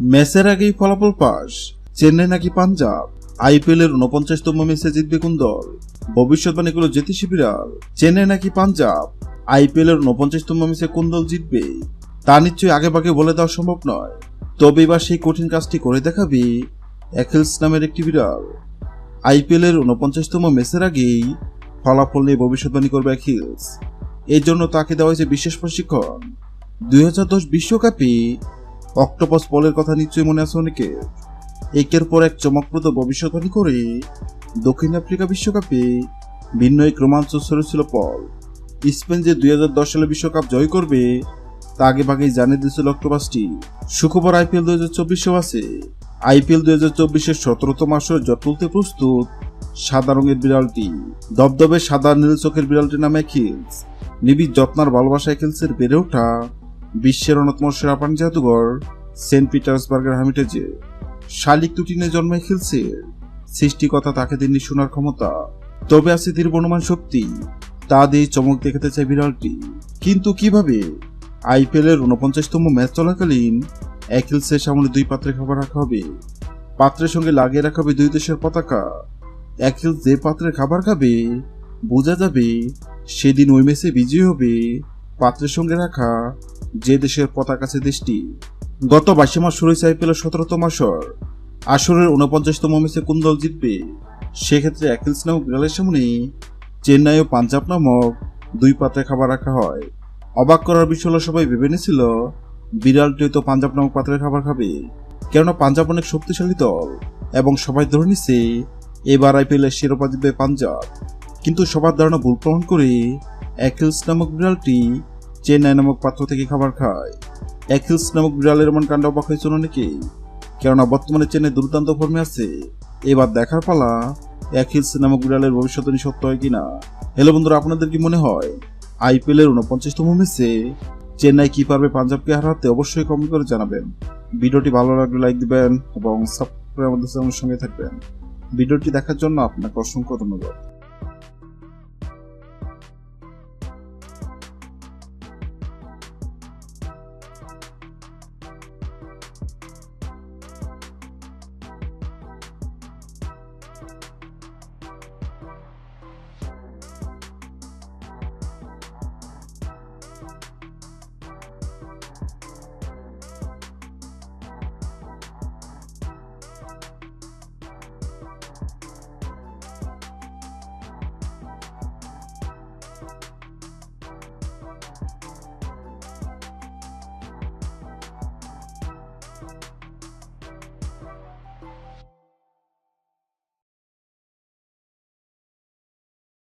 ম্যাচের আগেই ফলাফল পাস। চেন্নাই নাকি পাঞ্জাব? আইপিএল এর উনপঞ্চাশতম ম্যাচে জিতবে কোন দল? ভবিষ্যৎবাণী করল জ্যোতিষী বিড়াল। চেন্নাই নাকি পাঞ্জাব? আইপিএল এর উনপঞ্চাশতম ম্যাচে কোন দল জিতবে? তা নিশ্চয়ই আগে ভাগে বলে দেওয়া সম্ভব নয়। তবে এবার সেই কঠিন কাজটি করে দেখাবে। অ্যাকেলস নামের একটি বিড়াল। আইপিএল এর উনপঞ্চাশতম ম্যাচের আগেই ফলাফল নিয়ে ভবিষ্যৎবাণী করবে অ্যাকিলস এর জন্য তাকে দেওয়া হয়েছে বিশেষ প্রশিক্ষণ। দুই বিশ্বকাপে অক্টোপাস বলের কথা নিশ্চয়ই মনে আছে অনেকে? একের পর এক চমকপ্রদ ভবিষ্যৎবাণী করে দক্ষিণ আফ্রিকা বিশ্বকাপে ভিন্ন এক রোমাঞ্চ ছিল পল। স্পেন যে দুই হাজার দশ সালে বিশ্বকাপ জয় করবে, তা আগে ভাগেই জানিয়ে দিয়েছিল অক্টোপাসটি। শুক্রবার আইপিএল দুই হাজার চব্বিশেও আছে। আইপিএল দুই হাজার চব্বিশের সতেরোতম আসরে জট তুলতে প্রস্তুত সাদা রঙের বিড়ালটি। দবদবে সাদা নীল চোখের বিড়ালটির নামে খিলস নিবিড় যত্নার ভালোবাসায় খিলসের বেড়ে ওঠা বিশ্বের অন্যতম সেরা প্রাণী জাদুঘর সেন্ট পিটার্সবার্গের হামিটেজে শালিক দুটি নিয়ে জন্মায় খেলছে। সৃষ্টিকতা তাকে দিননি শোনার ক্ষমতা। তবে আছে দীর্ঘ অনুমান শক্তি। তা দিয়ে চমক দেখাতে চায় বিড়ালটি। কিন্তু কীভাবে? আইপিএল এর উনপঞ্চাশতম ম্যাচ চলাকালীন অ্যাকিলসের সামনে দুই পাত্রে খাবার রাখা হবে। পাত্রের সঙ্গে লাগিয়ে রাখা হবে দুই দেশের পতাকা। অ্যাকিল যে পাত্রে খাবার খাবে, বোঝা যাবে সেদিন ওই ম্যাচে বিজয়ী হবে পাত্রের সঙ্গে রাখা যে দেশের পতাকা আছে দেশটি। গত বাইশে মাস শুরু আইপিএল সতেরোতম আসর। আসরের উনপঞ্চাশতম ম্যাচে কোন দল জিতবে? সেক্ষেত্রে অ্যাকিলস নামক বিড়ালের সামনে চেন্নাই ও পাঞ্জাব নামক দুই পাত্রে খাবার রাখা হয়। অবাক করার বিষয় হলো, সবাই ভেবে নিয়েছিল বিড়ালটি তো পাঞ্জাব নামক পাত্রে খাবার খাবে। কেননা পাঞ্জাব অনেক শক্তিশালী দল এবং সবাই ধরে নিছে এবার আইপিএল এর শিরোপা জিতবে পাঞ্জাব। কিন্তু সবার ধারণা ভুল প্রমাণ করে অ্যাকিলস নামক বিড়ালটি চেন্নাই নামক পাত্র থেকে খাবার খায়। অ্যাকিলস নামক বিড়ালের এমন কাণ্ড অবাক হয়েছিল নাকি? কেননা বর্তমানে চেন্নাই দুর্দান্ত ফর্মে আছে। এবার দেখার পালা, অ্যাকিলস নামক বিড়ালের ভবিষ্যৎবাণী সত্য হয় কিনা? হ্যালো বন্ধুরা, আপনাদের কি মনে হয়? আইপিএল এর উনপঞ্চাশতম ম্যাচে চেন্নাই কি পারবে পাঞ্জাবকে হারাতে অবশ্যই কমেন্ট করে জানাবেন। ভিডিওটি ভালো লাগলে লাইক দিবেন এবং সাবস্ক্রাইব আমাদের সঙ্গে থাকবেন। ভিডিওটি দেখার জন্য আপনাকে অসংখ্য ধন্যবাদ।